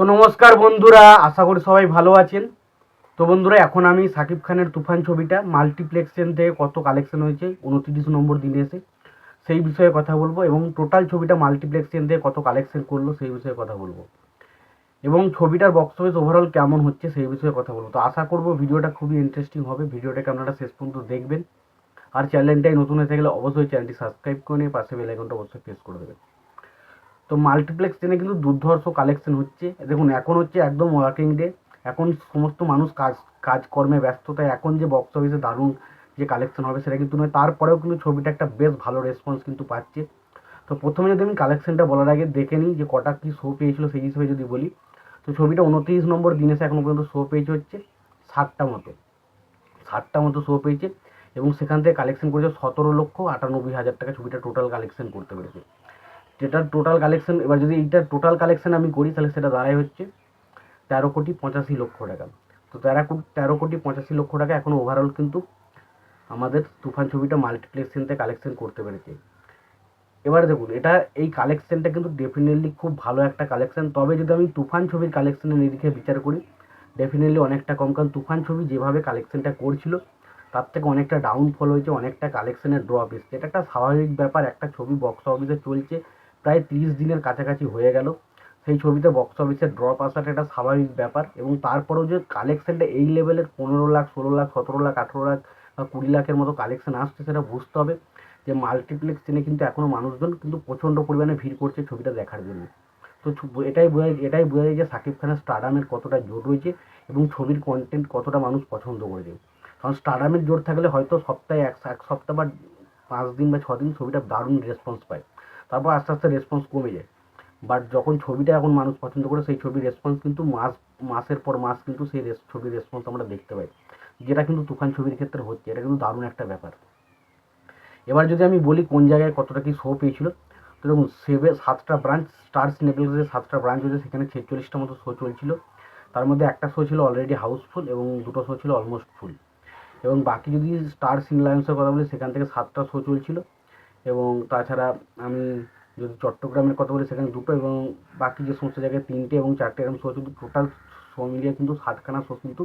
তো নমস্কার বন্ধুরা, আশা করি সবাই ভালো আছেন। তো বন্ধুরা, এখন আমি সাকিব খানের তুফান ছবিটা মাল্টিপ্লেক্সেন থেকে কত কালেকশন হয়েছে, উনত্রিশ নম্বর দিনে এসে সেই বিষয়ে কথা বলব এবং টোটাল ছবিটা মাল্টিপ্লেক্সেন থেকে কত কালেকশন করল সেই বিষয়ে কথা বলব। এবং ছবিটার বক্স অফিস ওভারঅল কেমন হচ্ছে সেই বিষয়ে কথা বলব। তো আশা করব ভিডিওটা খুবই ইন্টারেস্টিং হবে, ভিডিওটাকে আপনারা শেষ পর্যন্ত দেখবেন। আর চ্যানেলটাই নতুন হয়ে থাকলে অবশ্যই চ্যানেলটি সাবস্ক্রাইব করে নিয়ে পাশে বেলাইকনটা অবশ্যই প্রেস করে দেবেন। তো মাল্টিপ্লেক্স ট্রেনে কিন্তু দুর্ধর্ষ কালেকশন হচ্ছে। দেখুন, এখন হচ্ছে একদম ওয়ার্কিং ডে এখন সমস্ত মানুষ কাজ, কাজকর্মে ব্যস্ত, তাই এখন যে বক্স অফিসে দারুণ যে কালেকশন হবে সেটা কিন্তু নয়। তারপরেও কিন্তু ছবিটা একটা বেশ ভালো রেসপন্স কিন্তু পাচ্ছে। তো প্রথমে যদি আমি কালেকশনটা বলার আগে দেখে নিই যে কটা কী শো পেয়েছিল সেই হিসেবে যদি বলি, তো ছবিটা উনত্রিশ নম্বর দিনে এসে এখনও পর্যন্ত শো পেয়েছে হচ্ছে ষাটটা মতো। ষাটটা মতো শো পেয়েছে এবং সেখান থেকে কালেকশন করেছে সতেরো লক্ষ আটানব্বই হাজার টাকা। ছবিটা টোটাল কালেকশন করতে পেরেছে। যেটার টোটাল কালেকশন এবার যদি এইটার টোটাল কালেকশন আমি করি, তাহলে সেটা দাঁড়ায় হচ্ছে তেরো কোটি পঁচাশি লক্ষ টাকা। তো তেরো কোটি তেরো কোটি পঁচাশি লক্ষ টাকা এখন ওভারঅল কিন্তু আমাদের তুফান ছবিটা মাল্টিপ্লেক্সেনতে কালেকশন করতে পেরেছে। এবার দেখুন, এটা এই কালেকশনটা কিন্তু ডেফিনেটলি খুব ভালো একটা কালেকশন তবে যদি আমি তুফান ছবির কালেকশনের নিরিখে বিচার করি ডেফিনেটলি অনেকটা কম। কারণ তুফান ছবি যেভাবে কালেকশনটা করছিল, তার থেকে অনেকটা ডাউনফল হয়েছে, অনেকটা কালেকশনের ড্রপ এসছে। এটা একটা স্বাভাবিক ব্যাপার, একটা ছবি বক্স অফিসে চলছে প্রায় তিরিশ দিনের কাছাকাছি হয়ে গেল। সেই ছবিতে বক্স অফিসে ড্রপ আসাটা একটা স্বাভাবিক ব্যাপার এবং তারপরেও যে কালেকশনটা এই লেভেলের পনেরো লাখ, ষোলো লাখ, সতেরো লাখ, আঠেরো লাখ বা কুড়ি লাখের মতো কালেকশন আসছে সেটা বুঝতে হবে যে মাল্টিপ্লেক্স চেনে কিন্তু এখনও মানুষজন কিন্তু প্রচণ্ড পরিমাণে ভিড় করছে ছবিটা দেখার জন্য। তো এটাই বোঝা এটাই বোঝা যায় যে সাকিব খানের স্টাডামের কতটা জোর রয়েছে এবং ছবির কন্টেন্ট কতটা মানুষ পছন্দ করেছে। কারণ স্টাডামের জোর থাকলে হয়তো সপ্তাহে এক এক সপ্তাহ বা পাঁচ দিন বা ছ দিন ছবিটা দারুণ রেসপন্স পায়। তারপর আস্তে আস্তে রেসপন্স কমে যায়। বাট যখন ছবিটা এখন মানুষ পছন্দ করে, সেই ছবির রেসপন্স কিন্তু মাস, মাসের পর মাস কিন্তু সেই ছবির রেসপন্স আমরা দেখতে পাই। যেটা কিন্তু তুফান ছবির ক্ষেত্রে হচ্ছে, এটা কিন্তু দারুণ একটা ব্যাপার। এবার যদি আমি বলি কোন জায়গায় কতটা কি শো পেয়েছিল, তো দেখুন, সেভে, সাতটা ব্রাঞ্চ স্টার সিনেপ্লেক্সের সাতটা ব্রাঞ্চ হয়েছে, সেখানে ছেচল্লিশটা মতো শো চলছিল। তার মধ্যে একটা শো ছিল অলরেডি হাউসফুল এবং দুটো শো ছিল অলমোস্ট ফুল এবং বাকি যদি স্টার সিনলায়েন্সের কথা বলি, সেখান থেকে সাতটা শো চলছিল। এবং তাছাড়া আমি যদি চট্টগ্রামের কথা বলি, সেখানে দুটো এবং বাকি যে সমস্ত জায়গায় তিনটে এবং চারটে এরকম শো কিন্তু টোটাল শো মিলিয়ে কিন্তু সাতখানা শো কিন্তু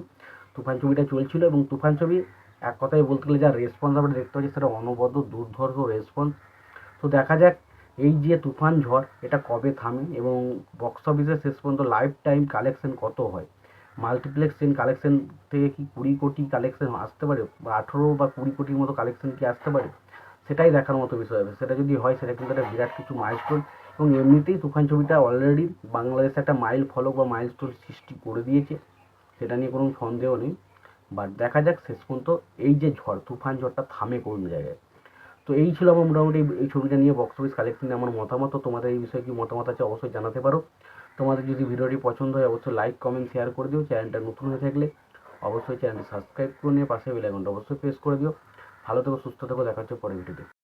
তুফান ছবিটা চলছিল এবং তুফান ছবি এক কথায় বলতে গেলে যা রেসপন্স আমরা দেখতে পাচ্ছি সেটা অনবদ্য দুর্ধর্ষ রেসপন্স তো দেখা যাক এই যে তুফান ঝড়, এটা কবে থামে এবং বক্স অফিসে শেষ পর্যন্ত লাইফ টাইম কালেকশন কত হয়? মাল্টিপ্লেক্স চেন কালেকশন থেকে কি কুড়ি কোটি কালেকশন আসতে পারে? বা আঠেরো বা কুড়ি কোটির মতো কালেকশন কি আসতে পারে? সেটাই দেখার মতো বিষয় হবে। সেটা যদি হয়, সেটা কিন্তু একটা বিরাট কিছু মাইলস্টোন এবং এমনিতেই তুফান ছবিটা অলরেডি বাংলাদেশে একটা মাইল ফলক বা মাইলস্টোন সৃষ্টি করে দিয়েছে। সেটা নিয়ে কোনো সন্দেহ নেই। বাট দেখা যাক, শেষ পর্যন্ত এই যে ঝড়, তুফান ঝড়টা থামে কোন জায়গায়। তো এই ছিল আমার মোটামুটি এই ছবিটা নিয়ে বক্স অফিস কালেকশনে আমার মতামত। তোমাদের এই বিষয়ে কি মতামত আছে অবশ্যই জানাতে পারো। তোমাদের যদি ভিডিওটি পছন্দ হয়, অবশ্যই লাইক কমেন্ট শেয়ার করে দিও। চ্যানেলটা নতুন হয়ে থাকলে অবশ্যই চ্যানেলটি সাবস্ক্রাইব করে নিয়ে পাশে বেল আইকনটা অবশ্যই প্রেস করে দিও। ভালো থেকো সুস্থ থেকো দেখা হচ্ছে পরের ভিডিওতে